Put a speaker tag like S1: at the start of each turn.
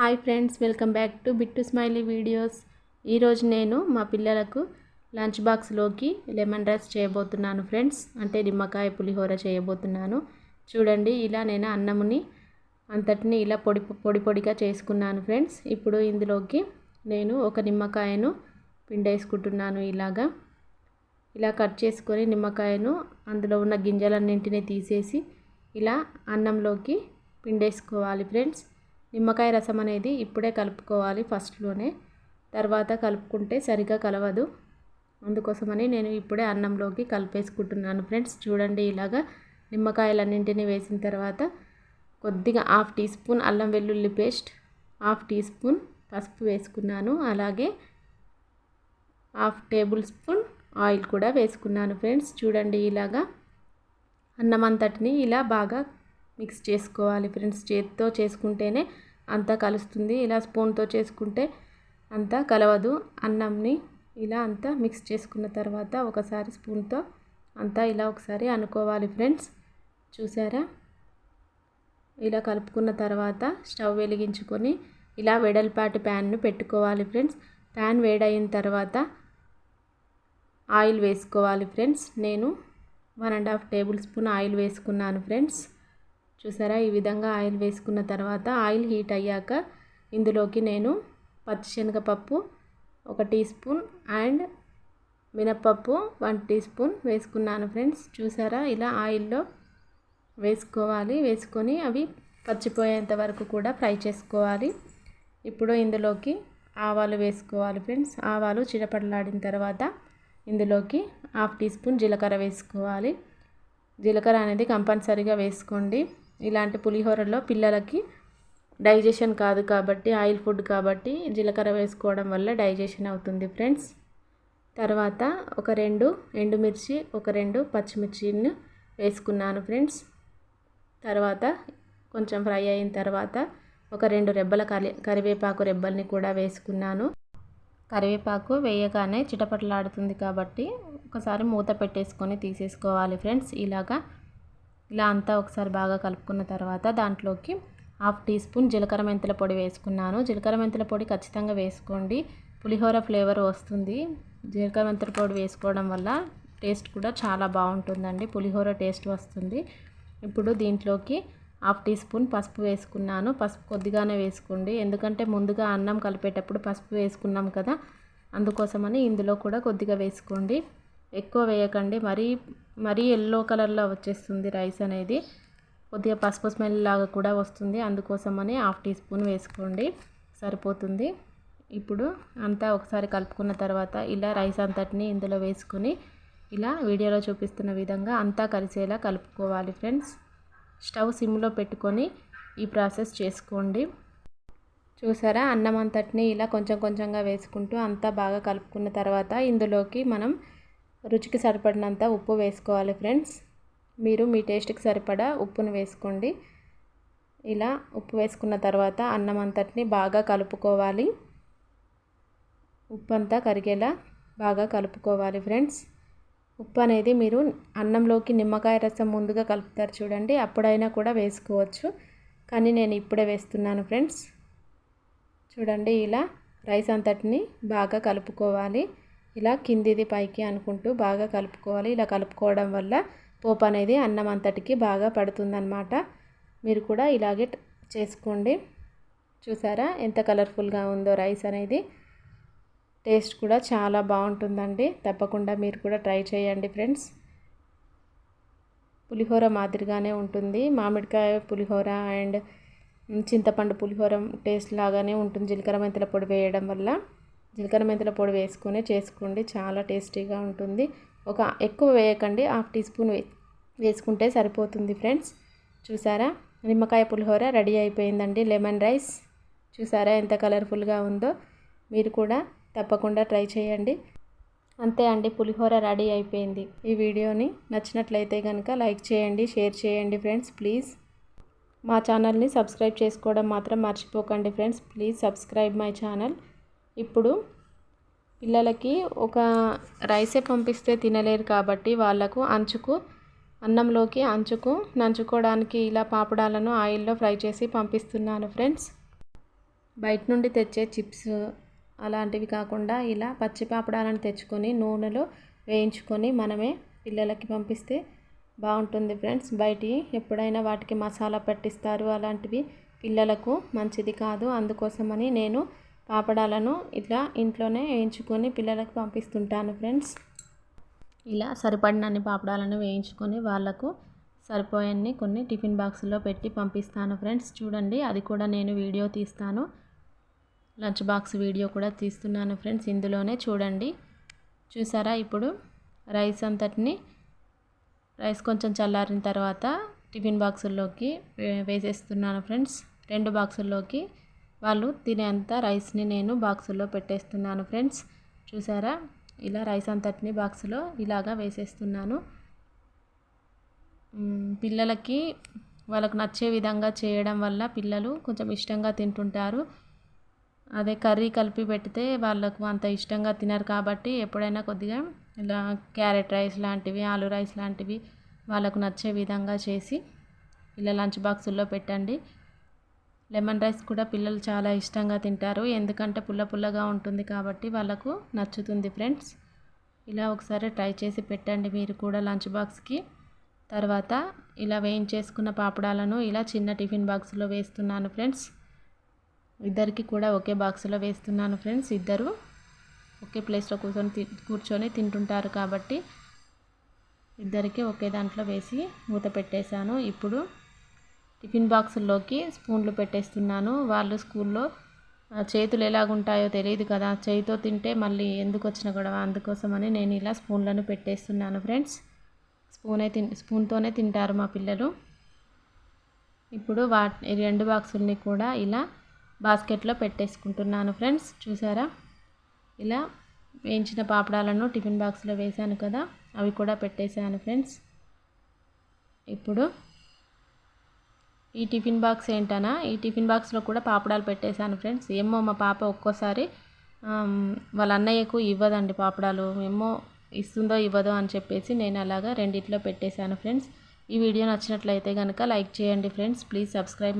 S1: Hi friends welcome back to Bittu smiley videos. ఈరోజు నేను మా పిల్లలకు లంచ్ బాక్స్లోకి లెమన్ రైస్ చేయబోతున్నాను ఫ్రెండ్స్. అంటే నిమ్మకాయ పులిహోర చేయబోతున్నాను. చూడండి ఇలా నేను అన్నముని అంతటిని ఇలా పొడి పొడి పొడిగా చేసుకున్నాను ఫ్రెండ్స్. ఇప్పుడు ఇందులోకి నేను ఒక నిమ్మకాయను పిండేసుకుంటున్నాను ఇలాగా. ఇలా కట్ చేసుకొని నిమ్మకాయను అందులో ఉన్న గింజలన్నింటినీ తీసేసి ఇలా అన్నంలోకి పిండేసుకోవాలి ఫ్రెండ్స్. నిమ్మకాయ రసం అనేది ఇప్పుడే కలుపుకోవాలి ఫస్ట్లోనే. తర్వాత కలుపుకుంటే సరిగా కలవదు. అందుకోసమని నేను ఇప్పుడే అన్నంలోకి కలిపేసుకుంటున్నాను. ఫ్రెండ్స్ చూడండి ఇలాగా నిమ్మకాయలన్నింటినీ వేసిన తర్వాత కొద్దిగా హాఫ్ టీ స్పూన్ అల్లం వెల్లుల్లి పేస్ట్ హాఫ్ టీ స్పూన్ పసుపు వేసుకున్నాను. అలాగే హాఫ్ టేబుల్ స్పూన్ ఆయిల్ కూడా వేసుకున్నాను. ఫ్రెండ్స్ చూడండి ఇలాగా అన్నం అంతటిని ఇలా బాగా మిక్స్ చేసుకోవాలి. ఫ్రెండ్స్ చేతితో చేసుకుంటేనే అంతా కలుస్తుంది. ఇలా స్పూన్తో చేసుకుంటే అంతా కలవదు. అన్నంని ఇలా అంతా మిక్స్ చేసుకున్న తర్వాత ఒకసారి స్పూన్తో అంతా ఇలా ఒకసారి అనుకోవాలి ఫ్రెండ్స్. చూసారా? ఇలా కలుపుకున్న తర్వాత స్టవ్ వెలిగించుకొని ఇలా వెడల్పాటి ప్యాన్ను పెట్టుకోవాలి ఫ్రెండ్స్. ప్యాన్ వేడైన తర్వాత ఆయిల్ వేసుకోవాలి ఫ్రెండ్స్. నేను one and half tablespoon oil వేసుకున్నాను ఫ్రెండ్స్. చూసారా? ఈ విధంగా ఆయిల్ వేసుకున్న తర్వాత ఆయిల్ హీట్ అయ్యాక ఇందులోకి నేను పచ్చిశనగపప్పు ఒక టీ స్పూన్ అండ్ మినప్పప్పు వన్ టీ స్పూన్ వేసుకున్నాను ఫ్రెండ్స్. చూసారా? ఇలా ఆయిల్లో వేసుకోవాలి. వేసుకొని అవి పచ్చిపోయేంత వరకు కూడా ఫ్రై చేసుకోవాలి. ఇప్పుడు ఇందులోకి ఆవాలు వేసుకోవాలి ఫ్రెండ్స్. ఆవాలు చిరపడలాడిన తర్వాత ఇందులోకి హాఫ్ టీ స్పూన్ జీలకర్ర వేసుకోవాలి. జీలకర్ర అనేది కంపల్సరీగా వేసుకోండి. ఇలాంటి పులిహోరలో పిల్లలకి డైజెషన్ కాదు కాబట్టి ఆయిల్ ఫుడ్ కాబట్టి జీలకర్ర వేసుకోవడం వల్ల డైజెషన్ అవుతుంది ఫ్రెండ్స్. తర్వాత ఒక రెండు ఎండుమిర్చి ఒక రెండు పచ్చిమిర్చిని వేసుకున్నాను ఫ్రెండ్స్. తర్వాత కొంచెం ఫ్రై అయిన తర్వాత ఒక రెండు రెబ్బల కరి కరివేపాకు రెబ్బల్ని కూడా వేసుకున్నాను. కరివేపాకు వేయగానే చిటపటలాడుతుంది కాబట్టి ఒకసారి మూత పెట్టేసుకొని తీసేసుకోవాలి ఫ్రెండ్స్. ఇలాగా ఇలా అంతా ఒకసారి బాగా కలుపుకున్న తర్వాత దాంట్లోకి హాఫ్ టీ స్పూన్ జీలకర్ర మెంతుల పొడి వేసుకున్నాను. జీలకర్ర మెంతుల పొడి ఖచ్చితంగా వేసుకోండి. పులిహోర ఫ్లేవర్ వస్తుంది. జీలకర్ర మెంతుల పొడి వేసుకోవడం వల్ల టేస్ట్ కూడా చాలా బాగుంటుందండి. పులిహోర టేస్ట్ వస్తుంది. ఇప్పుడు దీంట్లోకి హాఫ్ టీ స్పూన్ పసుపు వేసుకున్నాను. పసుపు కొద్దిగానే వేసుకోండి. ఎందుకంటే ముందుగా అన్నం కలిపేటప్పుడు పసుపు వేసుకున్నాం కదా అందుకోసమని ఇందులో కూడా కొద్దిగా వేసుకోండి. ఎక్కువ వేయకండి. మరీ మరీ ఎల్లో కలర్లో వచ్చేస్తుంది రైస్ అనేది. కొద్దిగా పసుపు స్మెల్ లాగా కూడా వస్తుంది. అందుకోసమని హాఫ్ టీ స్పూన్ వేసుకోండి. సరిపోతుంది. ఇప్పుడు అంతా ఒకసారి కలుపుకున్న తర్వాత ఇలా రైస్ అంతటిని ఇందులో వేసుకొని ఇలా వీడియోలో చూపిస్తున్న విధంగా అంతా కలిసేలా కలుపుకోవాలి ఫ్రెండ్స్ స్టవ్ సిమ్లో పెట్టుకొని ఈ ప్రాసెస్ చేసుకోండి. చూసారా? అన్నం అంతటిని ఇలా కొంచెం కొంచెంగా వేసుకుంటూ అంతా బాగా కలుపుకున్న తర్వాత ఇందులోకి మనం రుచికి సరిపడినంత ఉప్పు వేసుకోవాలి ఫ్రెండ్స్. మీరు మీ టేస్ట్కి సరిపడా ఉప్పును వేసుకోండి. ఇలా ఉప్పు వేసుకున్న తర్వాత అన్నం అంతటిని బాగా కలుపుకోవాలి. ఉప్పు అంతా కరిగేలా బాగా కలుపుకోవాలి ఫ్రెండ్స్. ఉప్పు అనేది మీరు అన్నంలోకి నిమ్మకాయ రసం ముందుగా కలుపుతారు చూడండి అప్పుడైనా కూడా వేసుకోవచ్చు. కానీ నేను ఇప్పుడే వేస్తున్నాను ఫ్రెండ్స్. చూడండి ఇలా రైస్ అంతటిని బాగా కలుపుకోవాలి. ఇలా కిందిది పైకి అనుకుంటూ బాగా కలుపుకోవాలి. ఇలా కలుపుకోవడం వల్ల పోపు అనేది అన్నం అంతటికి బాగా పడుతుందన్నమాట. మీరు కూడా ఇలాగే చేసుకోండి. చూసారా ఎంత కలర్ఫుల్గా ఉందో రైస్ అనేది. టేస్ట్ కూడా చాలా బాగుంటుందండి. తప్పకుండా మీరు కూడా ట్రై చేయండి ఫ్రెండ్స్. పులిహోర మాదిరిగానే ఉంటుంది. మామిడికాయ పులిహోర అండ్ చింతపండు పులిహోర టేస్ట్ లాగానే ఉంటుంది. జీలకర్ర మెంతుల పొడి వేయడం వల్ల. జీలకర్ర మెంతుల పొడి వేసుకొని చేసుకోండి. చాలా టేస్టీగా ఉంటుంది. ఒక ఎక్కువ వేయకండి. హాఫ్ టీ స్పూన్ వేసుకుంటే సరిపోతుంది ఫ్రెండ్స్. చూసారా? నిమ్మకాయ పులిహోర రెడీ అయిపోయిందండి. Lemon rice. చూసారా ఎంత కలర్ఫుల్గా ఉందో? మీరు కూడా తప్పకుండా ట్రై చేయండి. అంతే అండి. పులిహోర రెడీ అయిపోయింది. ఈ వీడియోని నచ్చినట్లయితే కనుక లైక్ చేయండి షేర్ చేయండి ఫ్రెండ్స్. ప్లీజ్. మా ఛానల్ని సబ్స్క్రైబ్ చేసుకోవడం మాత్రం మర్చిపోకండి friends. Please subscribe my channel. ఇప్పుడు పిల్లలకి ఒక రైసే పంపిస్తే తినలేరు కాబట్టి వాళ్ళకు అంచుకు అన్నంలోకి అంచుకు నంచుకోవడానికి ఇలా పాపడాలను ఆయిల్లో ఫ్రై చేసి పంపిస్తున్నాను ఫ్రెండ్స్. బయట నుండి తెచ్చే చిప్స్ అలాంటివి కాకుండా ఇలా పచ్చి పాపడాలను తెచ్చుకొని నూనెలో వేయించుకొని మనమే పిల్లలకి పంపిస్తే బాగుంటుంది ఫ్రెండ్స్. బయటి ఎప్పుడైనా వాటికి మసాలా పట్టిస్తారు అలాంటివి పిల్లలకు మంచిది కాదు. అందుకోసమని నేను పాపడాలను ఇట్లా ఇంట్లోనే వేయించుకొని పిల్లలకు పంపిస్తుంటాను ఫ్రెండ్స్. ఇలా సరిపడినన్ని పాపడాలను వేయించుకొని వాళ్ళకు సరిపోయన్ని కొన్ని టిఫిన్ బాక్సుల్లో పెట్టి పంపిస్తాను ఫ్రెండ్స్. చూడండి అది కూడా నేను వీడియో తీస్తాను. లంచ్ బాక్స్ వీడియో కూడా తీస్తున్నాను ఫ్రెండ్స్ ఇందులోనే చూడండి. చూసారా ఇప్పుడు రైస్ అంతటిని రైస్ కొంచెం చల్లారిన తర్వాత టిఫిన్ బాక్సుల్లోకి వేసేస్తున్నాను ఫ్రెండ్స్. రెండు బాక్సుల్లోకి వాళ్ళు తినేంత రైస్ని నేను బాక్సుల్లో పెట్టేస్తున్నాను ఫ్రెండ్స్. చూసారా? ఇలా రైస్ అంతటిని బాక్సులో ఇలాగా వేసేస్తున్నాను. పిల్లలకి వాళ్ళకు నచ్చే విధంగా చేయడం వల్ల పిల్లలు కొంచెం ఇష్టంగా తింటుంటారు. అదే కర్రీ కలిపి పెడితే వాళ్ళకు అంత ఇష్టంగా తినరు కాబట్టి ఎప్పుడైనా కొద్దిగా ఇలా క్యారెట్ రైస్ లాంటివి ఆలు రైస్ లాంటివి వాళ్ళకు నచ్చే విధంగా చేసి ఇలా లంచ్ బాక్సుల్లో పెట్టండి. లెమన్ రైస్ కూడా పిల్లలు చాలా ఇష్టంగా తింటారు. ఎందుకంటే పుల్ల పుల్లగా ఉంటుంది కాబట్టి వాళ్ళకు నచ్చుతుంది ఫ్రెండ్స్. ఇలా ఒకసారి ట్రై చేసి పెట్టండి మీరు కూడా లంచ్ బాక్స్కి. తర్వాత ఇలా వేయించేసుకున్న పాపడాలను ఇలా చిన్న టిఫిన్ బాక్స్లో వేస్తున్నాను ఫ్రెండ్స్. ఇద్దరికి కూడా ఒకే బాక్స్లో వేస్తున్నాను ఫ్రెండ్స్. ఇద్దరు ఒకే ప్లేస్లో కూర్చొని కూర్చొని తింటుంటారు కాబట్టి ఇద్దరికి ఒకే దాంట్లో వేసి మూత పెట్టేశాను. ఇప్పుడు టిఫిన్ బాక్సుల్లోకి స్పూన్లు పెట్టేస్తున్నాను. వాళ్ళు స్కూల్లో చేతులు ఎలాగుంటాయో తెలియదు కదా చేయితో తింటే మళ్ళీ ఎందుకు వచ్చిన గొడవ? అందుకోసమని నేను ఇలా స్పూన్లను పెట్టేస్తున్నాను ఫ్రెండ్స్. స్పూనే తిన్ స్పూన్తోనే తింటారు మా పిల్లలు. ఇప్పుడు వా రెండు బాక్సుల్ని కూడా ఇలా బాస్కెట్లో పెట్టేసుకుంటున్నాను ఫ్రెండ్స్. చూసారా? ఇలా వేయించిన పాపడాలను టిఫిన్ బాక్స్లో వేసాను కదా అవి కూడా పెట్టేశాను ఫ్రెండ్స్. ఇప్పుడు ఈ టిఫిన్ బాక్స్ ఏంటనా? ఈ టిఫిన్ బాక్స్లో కూడా పాపడాలు పెట్టేశాను ఫ్రెండ్స్. ఏమో మా పాప ఒక్కోసారి వాళ్ళ అన్నయ్యకు ఇవ్వదండి పాపడాలు. ఏమో ఇస్తుందో ఇవ్వదో అని చెప్పేసి నేను అలాగా రెండిట్లో పెట్టేశాను ఫ్రెండ్స్. ఈ వీడియో నచ్చినట్లయితే కనుక లైక్ చేయండి ఫ్రెండ్స్. Please subscribe